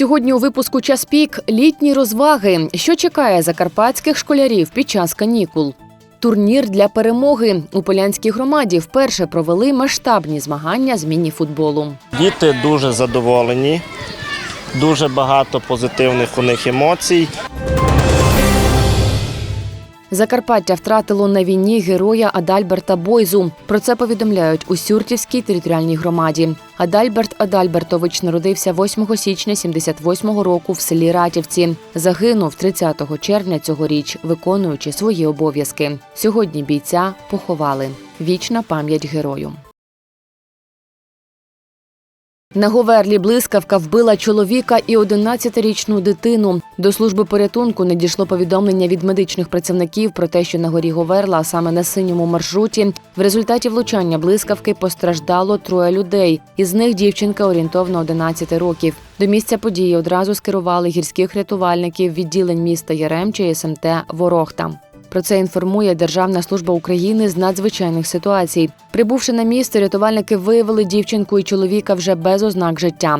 Сьогодні у випуску час пік літні розваги, що чекає закарпатських школярів під час канікул. Турнір для перемоги у полянській громаді вперше провели масштабні змагання з міні-футболу. Діти дуже задоволені, дуже багато позитивних у них емоцій. Закарпаття втратило на війні героя Адальберта Бойзу. Про це повідомляють у Сюртівській територіальній громаді. Адальберт Адальбертович народився 8 січня 78-го року в селі Ратівці. Загинув 30 червня цьогоріч, виконуючи свої обов'язки. Сьогодні бійця поховали. Вічна пам'ять герою. На Говерлі блискавка вбила чоловіка і 11-річну дитину. До служби порятунку надійшло повідомлення від медичних працівників про те, що на горі Говерла, а саме на синьому маршруті, в результаті влучання блискавки постраждало троє людей. Із них дівчинка орієнтовно 11 років. До місця події одразу скерували гірських рятувальників відділень міста Яремче і СМТ Ворохта. Про це інформує Державна служба України з надзвичайних ситуацій. Прибувши на місце, рятувальники виявили дівчинку і чоловіка вже без ознак життя.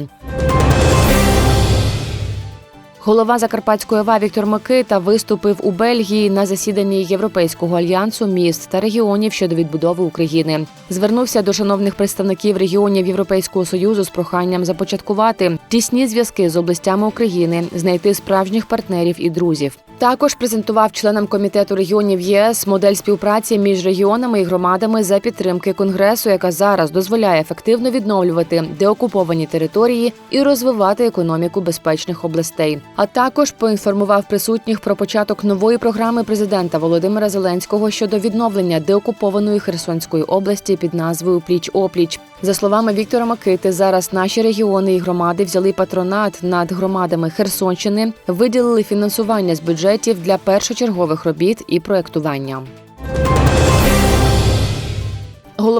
Голова Закарпатської ОВА Віктор Микита виступив у Бельгії на засіданні Європейського альянсу міст та регіонів щодо відбудови України. Звернувся до шановних представників регіонів Європейського союзу з проханням започаткувати тісні зв'язки з областями України, знайти справжніх партнерів і друзів. Також презентував членам комітету регіонів ЄС модель співпраці між регіонами і громадами за підтримки конгресу, яка зараз дозволяє ефективно відновлювати деокуповані території і розвивати економіку безпечних областей. А також поінформував присутніх про початок нової програми президента Володимира Зеленського щодо відновлення деокупованої Херсонської області під назвою Пліч опліч. За словами Віктора Макити, зараз наші регіони і громади взяли патронат над громадами Херсонщини, виділили фінансування з бюджетів для першочергових робіт і проектування.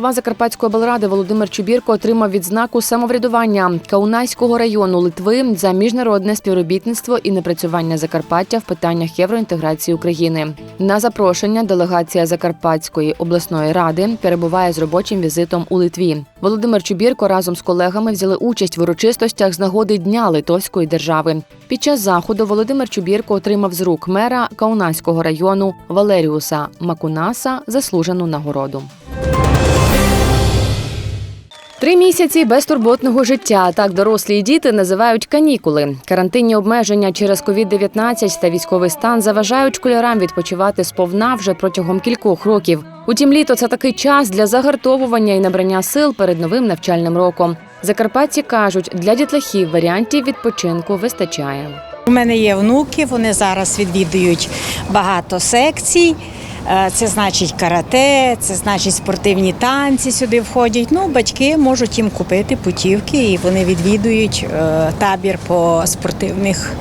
Голова Закарпатської облради Володимир Чубірко отримав відзнаку самоврядування Каунайського району Литви за міжнародне співробітництво і напрацювання Закарпаття в питаннях євроінтеграції України. На запрошення делегація Закарпатської обласної ради перебуває з робочим візитом у Литві. Володимир Чубірко разом з колегами взяли участь в урочистостях з нагоди Дня Литовської держави. Під час заходу Володимир Чубірко отримав з рук мера Каунайського району Валеріуса Макунаса заслужену нагороду. Три місяці безтурботного життя. Так дорослі і діти називають канікули. Карантинні обмеження через COVID-19 та військовий стан заважають школярам відпочивати сповна вже протягом кількох років. Утім, літо це такий час для загартовування і набрання сил перед новим навчальним роком. Закарпатці кажуть, для дітлахів варіантів відпочинку вистачає. У мене є внуки, вони зараз відвідують багато секцій. Е, Це значить карате, це значить спортивні танці сюди входять. Ну, батьки можуть їм купити путівки і вони відвідують е, табір по спортивних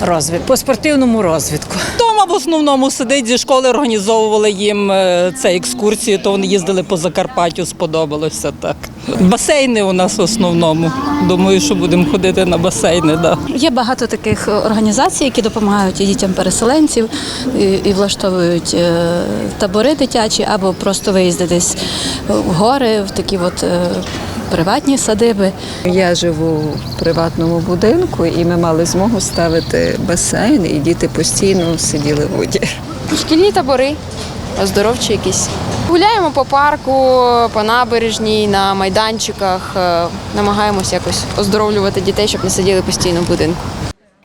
розвит... по спортивному розвитку. Дома в основному сидить зі школи, організовували їм е, це екскурсії, то вони їздили по Закарпаттю, сподобалося так. Басейни у нас в основному. Думаю, що будемо ходити на басейни. Да. Є багато таких організацій, які допомагають і дітям переселенців і, і влаштовують е, табори дитячі або просто виїзди десь в гори, в такі от е, приватні садиби. Я живу в приватному будинку, і ми мали змогу ставити басейн, і діти постійно сиділи в воді. Шкільні табори, оздоровчі якісь. Гуляємо по парку, по набережній, на майданчиках, е, намагаємося якось оздоровлювати дітей, щоб не сиділи постійно в будинку.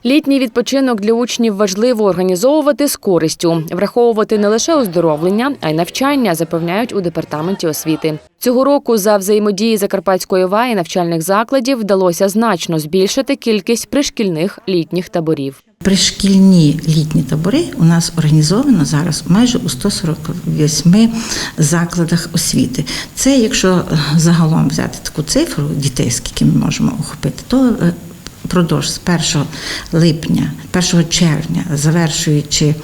Літній відпочинок для учнів важливо організовувати з користю, враховувати не лише оздоровлення, а й навчання, запевняють у департаменті освіти. Цього року за взаємодії Закарпатської ОВА і навчальних закладів вдалося значно збільшити кількість пришкільних літніх таборів. Пришкільні літні табори у нас організовано зараз майже у 148 закладах освіти. Це якщо е, загалом взяти таку цифру дітей, скільки ми можемо охопити, то е, продовж з 1 липня, 1 червня, завершуючи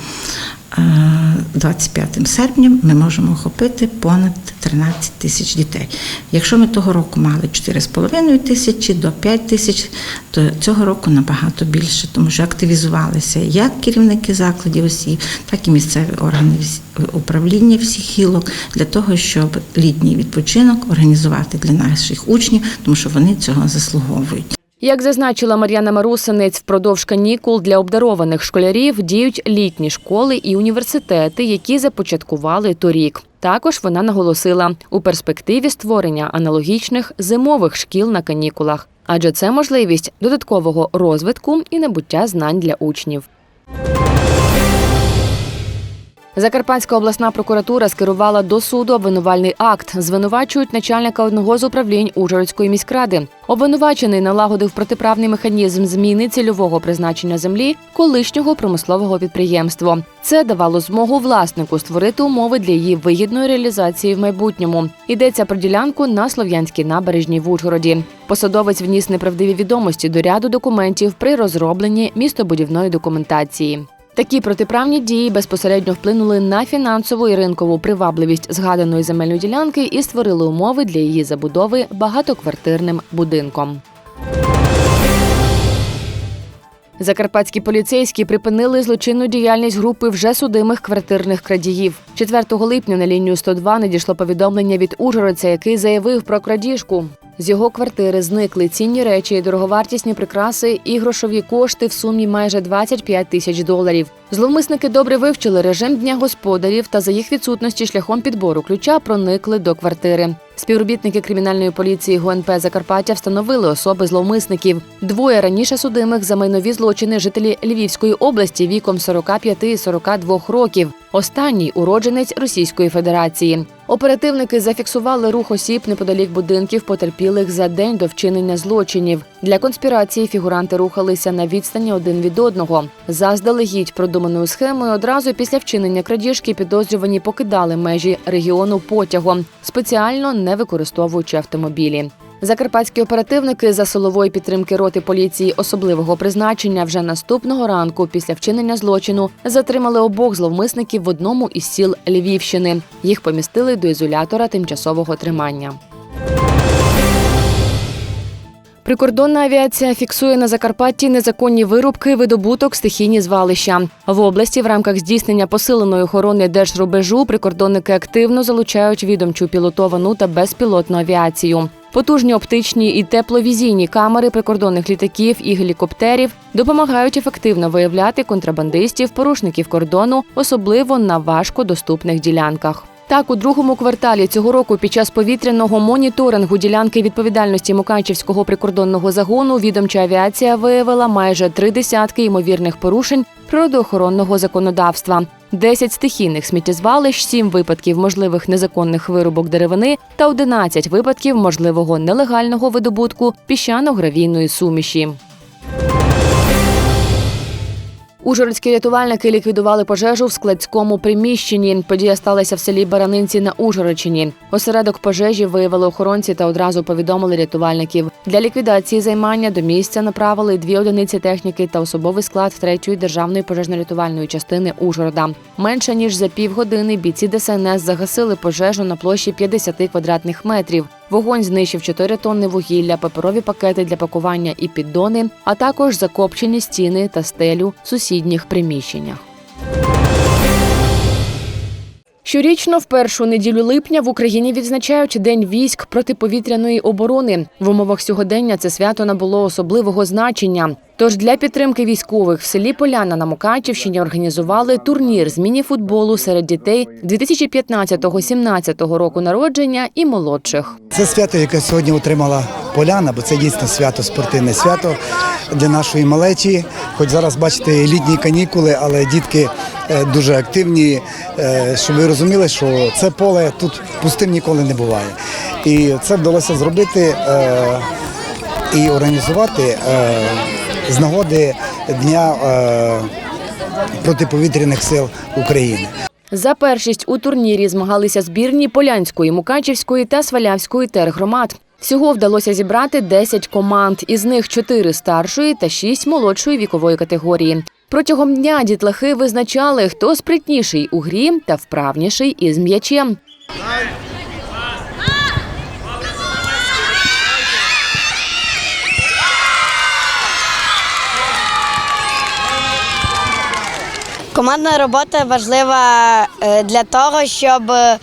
е, 25 серпня, ми можемо охопити понад 13 тисяч дітей. Якщо ми того року мали 4,5 тисячі до 5 тисяч, то цього року набагато більше, тому що активізувалися як керівники закладів осіб, так і місцеві органи управління всіх гілок для того, щоб літній відпочинок організувати для наших учнів, тому що вони цього заслуговують. Як зазначила Мар'яна Марусинець, впродовж канікул для обдарованих школярів діють літні школи і університети, які започаткували торік. Також вона наголосила у перспективі створення аналогічних зимових шкіл на канікулах, адже це можливість додаткового розвитку і набуття знань для учнів. Закарпатська обласна прокуратура скерувала до суду обвинувальний акт. Звинувачують начальника одного з управлінь Ужгородської міськради. Обвинувачений налагодив протиправний механізм зміни цільового призначення землі колишнього промислового підприємства. Це давало змогу власнику створити умови для її вигідної реалізації в майбутньому. Йдеться про ділянку на Слов'янській набережній в Ужгороді. Посадовець вніс неправдиві відомості до ряду документів при розробленні містобудівної документації. Такі протиправні дії безпосередньо вплинули на фінансову і ринкову привабливість згаданої земельної ділянки і створили умови для її забудови багатоквартирним будинком. Закарпатські поліцейські припинили злочинну діяльність групи вже судимих квартирних крадіїв. 4 липня на лінію 102 надійшло повідомлення від Ужгородця, який заявив про крадіжку. З його квартири зникли цінні речі, дороговартісні прикраси і грошові кошти в сумі майже 25 тисяч доларів. Зловмисники добре вивчили режим дня господарів та за їх відсутності шляхом підбору ключа проникли до квартири. Співробітники кримінальної поліції ГУНП Закарпаття встановили особи зловмисників. Двоє раніше судимих за майнові злочини жителі Львівської області віком 45 і 42 років. Останній уродженець Російської Федерації. Оперативники зафіксували рух осіб неподалік будинків потерпілих за день до вчинення злочинів. Для конспірації фігуранти рухалися на відстані один від одного. Заздалегідь продуманою схемою одразу після вчинення крадіжки підозрювані покидали межі регіону потягом, спеціально не використовуючи автомобілі. Закарпатські оперативники за силової підтримки роти поліції особливого призначення вже наступного ранку після вчинення злочину затримали обох зловмисників в одному із сіл Львівщини. Їх помістили до ізолятора тимчасового тримання. Прикордонна авіація фіксує на Закарпатті незаконні вирубки, видобуток, стихійні звалища. В області в рамках здійснення посиленої охорони держрубежу прикордонники активно залучають відомчу пілотовану та безпілотну авіацію. Потужні оптичні і тепловізійні камери прикордонних літаків і гелікоптерів допомагають ефективно виявляти контрабандистів, порушників кордону, особливо на важкодоступних ділянках. Так, у другому кварталі цього року під час повітряного моніторингу ділянки відповідальності Мукачівського прикордонного загону відомча авіація виявила майже три десятки ймовірних порушень природоохоронного законодавства. 10 стихійних сміттєзвалищ, 7 випадків можливих незаконних вирубок деревини та 11 випадків можливого нелегального видобутку піщано-гравійної суміші. Ужгородські рятувальники ліквідували пожежу в складському приміщенні. Подія сталася в селі Баранинці на Ужгородщині. Осередок пожежі виявили охоронці та одразу повідомили рятувальників. Для ліквідації займання до місця направили дві одиниці техніки та особовий склад третьої державної пожежно-рятувальної частини Ужгорода. Менше ніж за півгодини бійці ДСНС загасили пожежу на площі 50 квадратних метрів. Вогонь знищив 4 тонни вугілля, паперові пакети для пакування і піддони, а також закопчені стіни та стелю в сусідніх приміщеннях. Щорічно в першу неділю липня в Україні відзначають День військ протиповітряної оборони. В умовах сьогодення це свято набуло особливого значення. Тож для підтримки військових в селі Поляна на Мукачівщині організували турнір з міні-футболу серед дітей 2015-17 року народження і молодших. Це свято, яке сьогодні отримала Поляна, бо це дійсно свято, спортивне свято для нашої малечі. Хоч зараз бачите літні канікули, але дітки дуже активні. Е, Щоб ви розуміли, що це поле тут пустим ніколи не буває. І це вдалося зробити е, і організувати е, з нагоди Дня е, протиповітряних сил України. За першість у турнірі змагалися збірні Полянської, Мукачівської та Свалявської тергромад. Всього вдалося зібрати 10 команд, із них 4 старшої та 6 молодшої вікової категорії. Протягом дня дітлахи визначали, хто спритніший у грі та вправніший із м'ячем. Командна робота важлива е, для того, щоб е,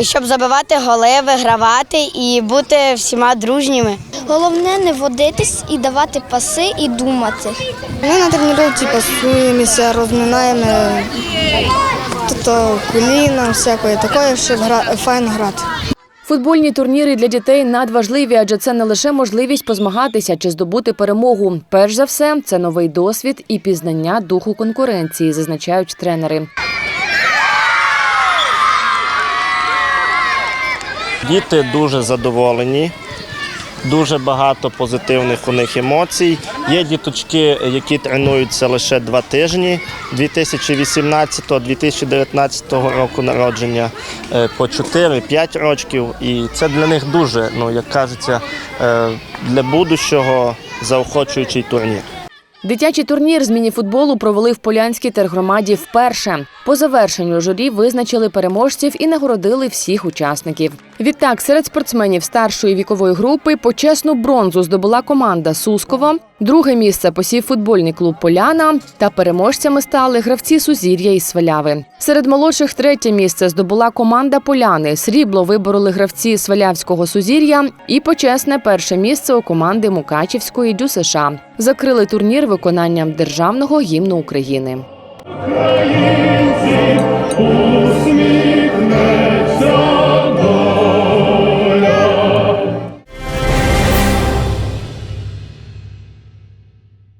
Щоб забивати голи, вигравати і бути всіма дружніми. Головне не водитись і давати паси і думати. Ми на тренувці пасуємося, розминаємо тобто коліна, всякої такої, щоб файно грати. Футбольні турніри для дітей надважливі, адже це не лише можливість позмагатися чи здобути перемогу. Перш за все, це новий досвід і пізнання духу конкуренції, зазначають тренери. Діти дуже задоволені, дуже багато позитивних у них емоцій. Є діточки, які тренуються лише два тижні 2018-2019 року народження е, по 4-5 років. І це для них дуже, ну як кажеться, е, для будущого заохочуючий турнір. Дитячий турнір з мініфутболу провели в Полянській тергромаді вперше. По завершенню журі визначили переможців і нагородили всіх учасників. Відтак, серед спортсменів старшої вікової групи почесну бронзу здобула команда Сускова. Друге місце посів футбольний клуб Поляна. Та переможцями стали гравці Сузір'я із Сваляви. Серед молодших третє місце здобула команда Поляни. Срібло вибороли гравці Свалявського Сузір'я і почесне перше місце у команди Мукачівської ДЮСШ закрили турнір виконанням державного гімну України. Українці усміхнеться.